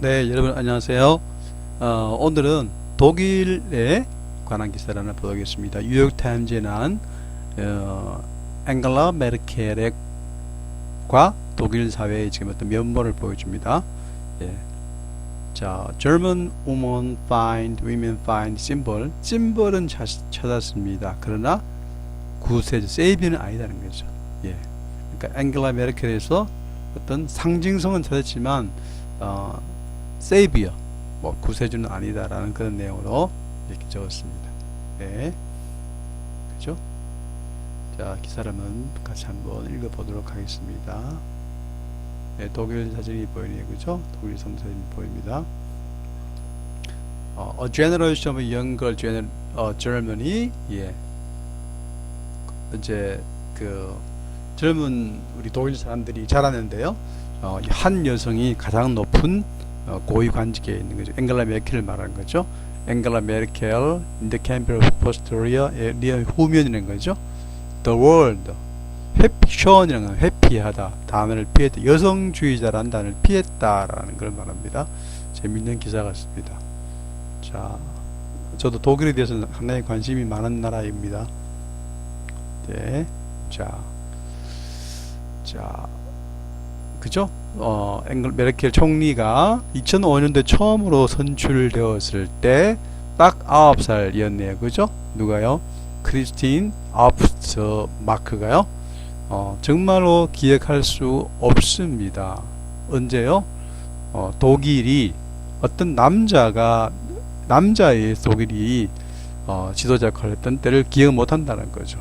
네, 여러분 안녕하세요. 어, 오늘은 독일에 관한 기사를 하나 보겠습니다. 뉴욕 타임즈에 난 어, 앵글라 메르켈과 독일 사회의 지금 어떤 면모를 보여줍니다. 예. 자, German woman find, women find symbol. 심벌은 자- 찾았습니다. 그러나 구세주, 세이비는 아니다는 거죠. 예. 그러니까 앵글라 메르켈에서 어떤 상징성은 찾았지만 어, 세이비어, 뭐 구세주는 아니다라는 그런 내용으로 이렇게 적었습니다. 네, 그죠? 자, 한번 같이 한번 읽어 보도록 하겠습니다. 네, 독일 사진이 보이네요, 그죠? 독일 성 사진이 보입니다. 어, a generation of younger gener, 어, Germany, 예, 이제 그 젊은 우리 독일 사람들이 자라는데요. 어, 이한 여성이 가장 높은 어, 고위 관직에 있는 거죠. 앵글라 메르켈을 말하는 거죠. 앵글라 메르켈 in the campaign 리얼 후면이라는 거죠. The world 회피션이라는 건 회피하다 단어를 피했다 여성주의자라는 단어를 피했다라는 걸 말합니다. 재밌는 기사 같습니다. 자, 저도 독일에 대해서 상당히 관심이 많은 나라입니다. 네, 자, 자, 그죠? 어, 앵글 메르켈 총리가 2005년도에 처음으로 선출되었을 때 딱 9살이었네요. 그죠? 누가요? 크리스틴 아프트 마크가요? 어, 정말로 기억할 수 없습니다. 언제요? 어, 독일이 어떤 남자가 남자의 독일이 어, 지도자 역할을 했던 때를 기억 못 한다는 거죠.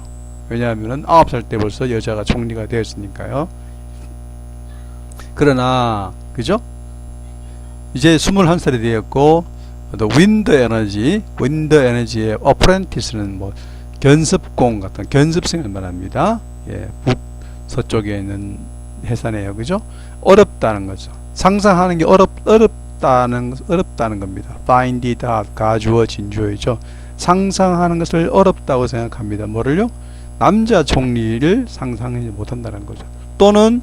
왜냐하면은 9살 때 벌써 여자가 총리가 되었으니까요. 그러나 그죠? 이제 21살이 되었고 또 윈드 에너지, 윈드 에너지의 어프렌티스는 뭐 견습공 같은 견습생을 말합니다. 예, 북서쪽에 있는 해산이에요. 그죠? 어렵다는 거죠. 상상하는 게 어렵 어렵다는 어렵다는 겁니다. find it hard 가주어 진주어이죠. 상상하는 것을 어렵다고 생각합니다. 뭐를요? 남자 총리를 상상하지 못한다는 거죠. 또는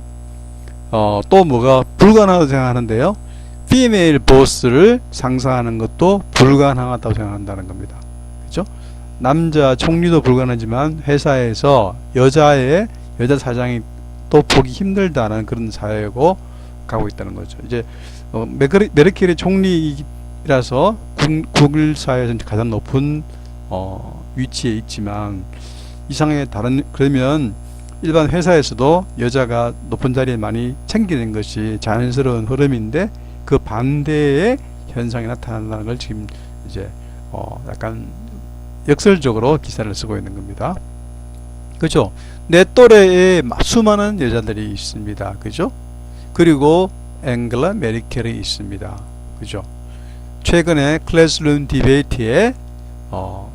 어, 또 뭐가 불가능하다고 생각하는데요. 피메일 보스를 상상하는 것도 불가능하다고 생각한다는 겁니다. 그죠? 남자 총리도 불가능하지만 회사에서 여자의 여자 사장이 또 보기 힘들다는 그런 사회고 가고 있다는 거죠. 이제 어, 메르, 메르켈이 총리라서 국, 국일 사회에서 가장 높은 어, 위치에 있지만 이상하게 다른 그러면 일반 회사에서도 여자가 높은 자리에 많이 챙기는 것이 자연스러운 흐름인데 그 반대의 현상이 나타난다는 걸 지금 이제 어 약간 역설적으로 기사를 쓰고 있는 겁니다. 그죠? 내 또래에 마- 수많은 여자들이 있습니다. 그죠? 그리고 앵글라 메리켈이 있습니다. 그죠? 최근에 클래스룸 디베이트에 어,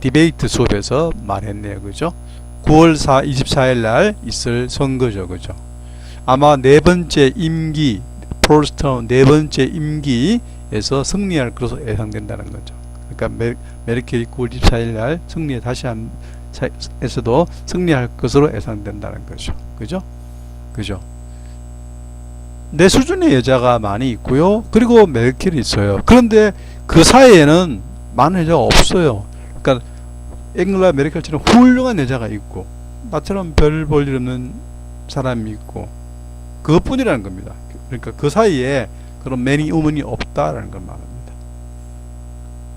디베이트 수업에서 말했네요. 그죠? 9월 4, 24일 날 있을 선거죠. 그죠? 아마 네 번째 임기, 프로스턴 네 번째 임기에서 승리할 것으로 예상된다는 거죠. 그러니까 메, 메르켈이 9월 24일 날 승리에 다시 한 차- 에서도 승리할 것으로 예상된다는 거죠. 그죠? 그죠? 내 수준의 여자가 많이 있고요. 그리고 메르켈이 있어요. 그런데 그 사이에는 많은 여자가 없어요. 그러니까 앵글라 메르켈처럼 훌륭한 여자가 있고 나처럼 별 볼 일 없는 사람이 있고 그것뿐이라는 겁니다. 그러니까 그 사이에 그런 매니 우먼이 없다라는 걸 말합니다.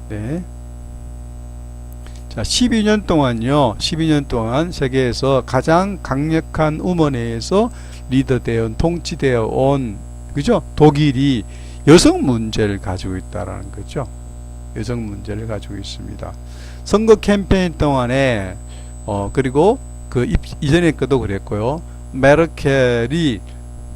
네. 자, 12년 동안요. 12년 동안 세계에서 가장 강력한 우먼에서 리더되어 온, 통치되어 온 그죠? 독일이 여성 문제를 가지고 있다라는 거죠. 여성 문제를 가지고 있습니다. 선거 캠페인 동안에 어 그리고 그 입- 이전에 것도 그랬고요. 메르켈이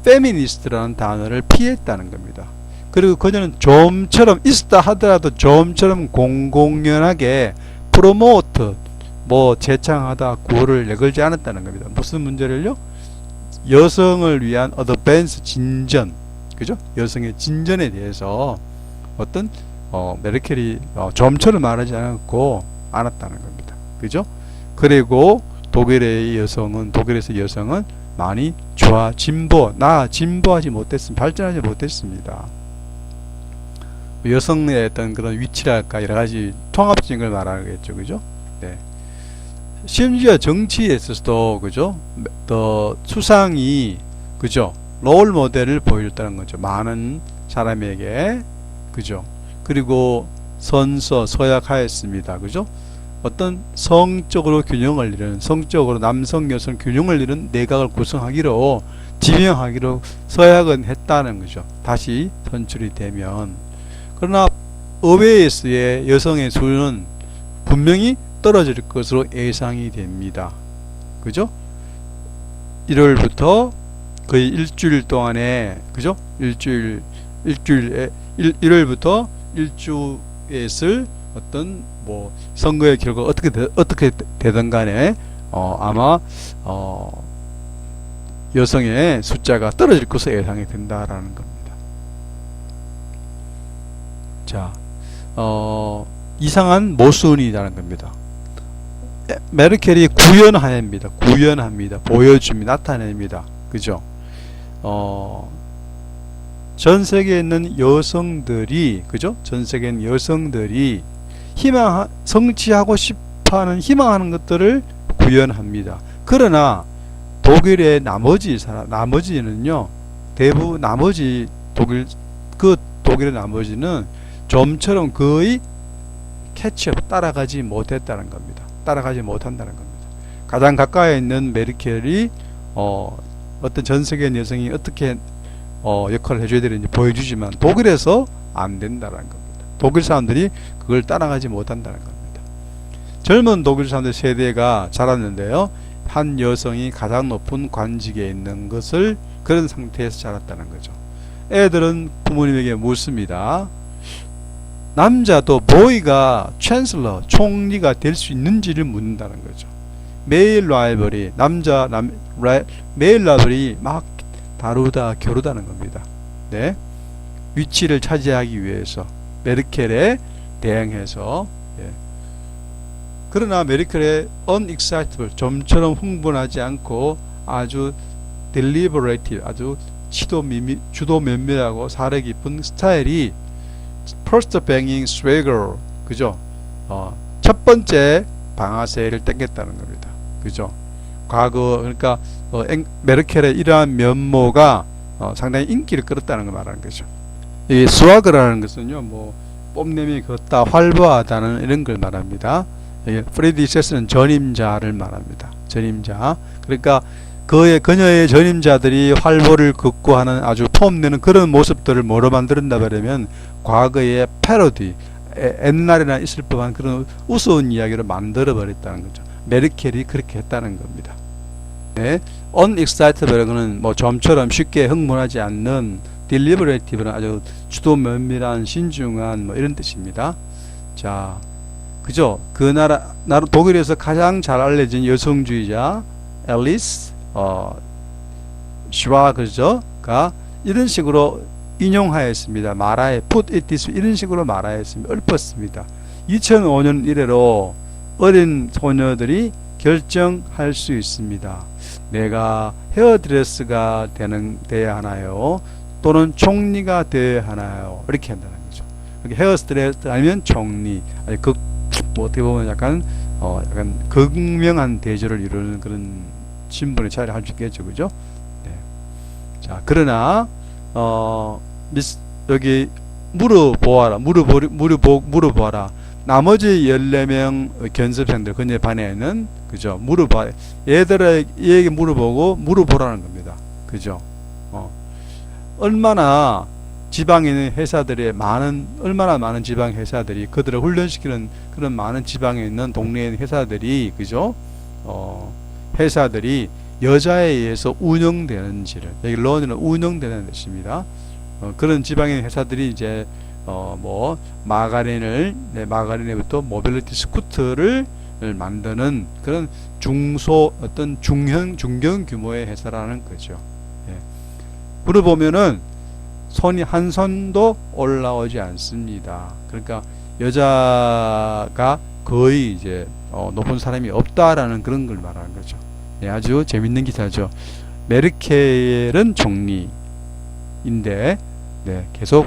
페미니스트라는 단어를 피했다는 겁니다. 그리고 그녀는 좀처럼 있었다 하더라도 좀처럼 공공연하게 프로모트 뭐 재창하다 구호를 내걸지 않았다는 겁니다. 무슨 문제를요? 여성을 위한 어드밴스 진전, 그죠? 여성의 진전에 대해서 어떤 어, 메르켈이 어, 좀처럼 말하지 않았고 않았다는 겁니다. 그죠? 그리고 독일의 여성은 독일에서 여성은 많이 좋아 진보 나 진보하지 못했습니다. 발전하지 못했습니다. 여성의 어떤 그런 위치랄까 여러 가지 통합적인 걸 말하겠죠, 그죠? 네. 심지어 정치에 있어서도 그죠? 더 수상이 그죠? 롤 모델을 보여줬다는 거죠. 많은 사람에게 그죠? 그리고 선서 서약하였습니다. 그죠? 어떤 성적으로 균형을 이루는 성적으로 남성 여성 균형을 이루는 내각을 구성하기로 지명하기로 서약은 했다는 거죠. 다시 선출이 되면 그러나 의회에서의 여성의 수는 분명히 떨어질 것으로 예상이 됩니다. 그죠? 1월부터 거의 일주일 동안에 그죠? 일주일 일주일에 1, 1월부터 일주 일을 어떤 뭐 선거의 결과 어떻게 되, 어떻게 되든 간에 어 아마 어 여성의 숫자가 떨어질 것으로 예상이 된다라는 겁니다. 자, 어 이상한 모순이라는 겁니다. 에, 메르켈이 구현합니다. 구현합니다. 보여줍니다. 나타냅니다. 그죠? 어, 전 세계에 있는 여성들이, 그죠? 전 세계에 있는 여성들이 희망, 성취하고 싶어 하는, 희망하는 것들을 구현합니다. 그러나 독일의 나머지 사람, 나머지는요, 대부분 나머지 독일, 그 독일의 나머지는 좀처럼 거의 캐치업, 따라가지 못했다는 겁니다. 따라가지 못한다는 겁니다. 가장 가까이 있는 메르켈이 어, 어떤 전 세계 여성이 어떻게 어, 역할을 해줘야 되는지 보여주지만 독일에서 안 된다는 겁니다. 독일 사람들이 그걸 따라가지 못한다는 겁니다. 젊은 독일 사람들 세대가 자랐는데요. 한 여성이 가장 높은 관직에 있는 것을 그런 상태에서 자랐다는 거죠. 애들은 부모님에게 묻습니다. 남자도 보이가 챈슬러 총리가 될 수 있는지를 묻는다는 거죠. 매일 라이벌이 남자 남 라이, 매일 라이벌이 막 다루다 겨루다는 겁니다. 네. 위치를 차지하기 위해서 메르켈에 대응해서 예. 그러나 메르켈의 unexcitable 좀처럼 흥분하지 않고 아주 deliberative 아주 치도 미미, 주도 면밀하고 사려 깊은 스타일이 first banging swagger 그죠? 어, 첫 번째 방아쇠를 땡겼다는 겁니다. 그죠? 과거 그러니까 어, 엥, 메르켈의 이러한 면모가 어, 상당히 인기를 끌었다는 걸 말하는 거죠. 이 스와그라는 것은요, 뭐 뽐냄이 걷다, 활보하다는 이런 걸 말합니다. 예, 프레디 세스는 전임자를 말합니다. 전임자. 그러니까 그의 그녀의 전임자들이 활보를 걷고 하는 아주 폼내는 그런 모습들을 뭐로 만들었나 버리면 과거의 패러디, 에, 옛날에나 있을 법한 그런 우스운 이야기를 만들어 버렸다는 거죠. 메르켈이 그렇게 했다는 겁니다. 네. unexcitable은 뭐 좀처럼 쉽게 흥분하지 않는 deliberate는 아주 주도 면밀한 신중한 뭐 이런 뜻입니다. 자, 그죠? 그 나라, 나라 독일에서 가장 잘 알려진 여성주의자 앨리스 어, 슈와그저가 이런 식으로 인용하였습니다. 말하에 put it this 이런 식으로 말하였습니다. 읊었습니다. 2005년 이래로 어린 소녀들이 결정할 수 있습니다. 내가 헤어드레스가 되는 돼야 하나요? 또는 총리가 되어야 하나요? 이렇게 한다는 거죠. 헤어드레스 아니면 총리, 아니 극, 뭐 어떻게 보면 약간 어 약간 극명한 대조를 이루는 그런 신분의 차이를 할 수 있겠죠, 그죠? 네. 자, 그러나 어 미스 여기 물어보아라, 물어보 물어보 물어보아라. 나머지 14명 견습생들 그녀 반에는 그죠? 물어봐 얘들에게 물어보고 물어보라는 겁니다. 그죠? 어. 얼마나 지방에 있는 회사들의 많은 얼마나 많은 지방 회사들이 그들을 훈련시키는 그런 많은 지방에 있는 동네에 있는 회사들이 그죠? 어, 회사들이 여자에 의해서 운영되는지를 여기 런은 운영되는 뜻입니다. 어, 그런 지방에 회사들이 이제 어, 뭐, 마가린을, 네, 마가린에부터 모빌리티 스쿠터를 만드는 그런 중소, 어떤 중형, 중견 규모의 회사라는 거죠. 예. 물어보면은 손이 한 손도 올라오지 않습니다. 그러니까 여자가 거의 이제 어, 높은 사람이 없다라는 그런 걸 말하는 거죠. 예, 아주 재밌는 기사죠. 메르켈은 총리인데, 네, 계속